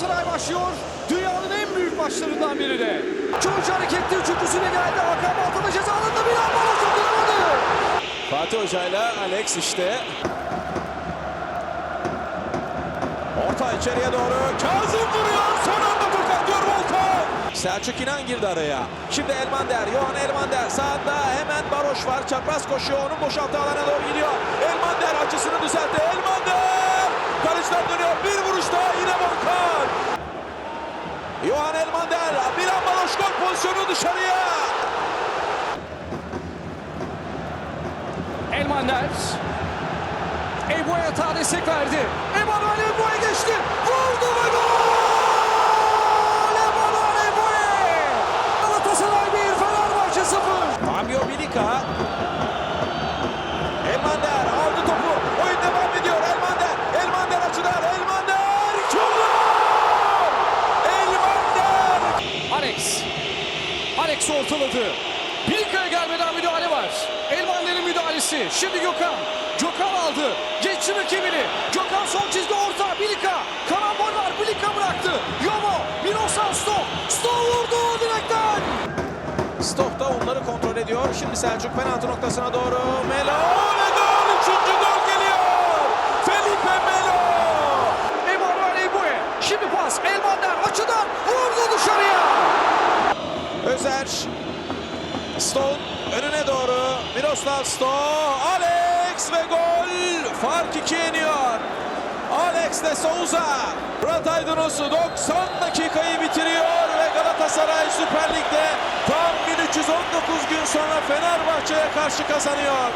Galatasaray başlıyor. Dünyanın en büyük maçlarından biri de. Çoğunca hareketli üçüncüsüne geldi. Hakan Baltalı ceza alanında bir an bana dokunamadı. Fatih Hoca ile Alex işte. Orta içeriye doğru. Kazım vuruyor. Son anda tokatlıyor Volkan. Selçuk İnan girdi araya. Şimdi Elmander. Johan Elmander. Sağında hemen Baroş var. Çapraz koşuyor. Onun boşaltı alana doğru gidiyor. Elmander açısını düzeltti. Elmander. Kaleciler dönüyor. Bir vuruş daha yine Volkan. Johan Elmander. Milan Baroş gol pozisyonu dışarıya. Elmander. Ebo'ya ta destek verdi. Emanuel Ebo'ya geçti. Vurdu ve gol! Emanuel Ebo'ya! Galatasaray 1, Fenerbahçe 0. Fabio Milica. Elmander aldı topu. Oyun devam ediyor. Elmander. Elmander açıdan. Elmander. Çok gol! Elmander. Alex. Alex ortaladı. Bilika'ya gelmeden müdahale var. Elmander'in müdahalesi. Şimdi Gökhan. Gökhan aldı. Geçti rakibini. Gökhan son çizgi orta. Bilika. Karambol var. Bilika bıraktı. Yomo. Miroslav Stop. Stop vurdu direkten. Stop da onları kontrol ediyor. Şimdi Selçuk penaltı noktasına doğru. Melo ve gol. Üçüncü gol geliyor. Felipe Melo. Emanuel Eboe. Şimdi pas. Elmander açıdan vurdu dışarıya. Özer. Stone önüne doğru. Miroslav Stone. Alex ve gol. Fark ikiye iniyor. Alex de Souza. Murat Aydınus'u 90 dakikayı bitiriyor ve Galatasaray Süper Lig'de tam 1319 gün sonra Fenerbahçe'ye karşı kazanıyor.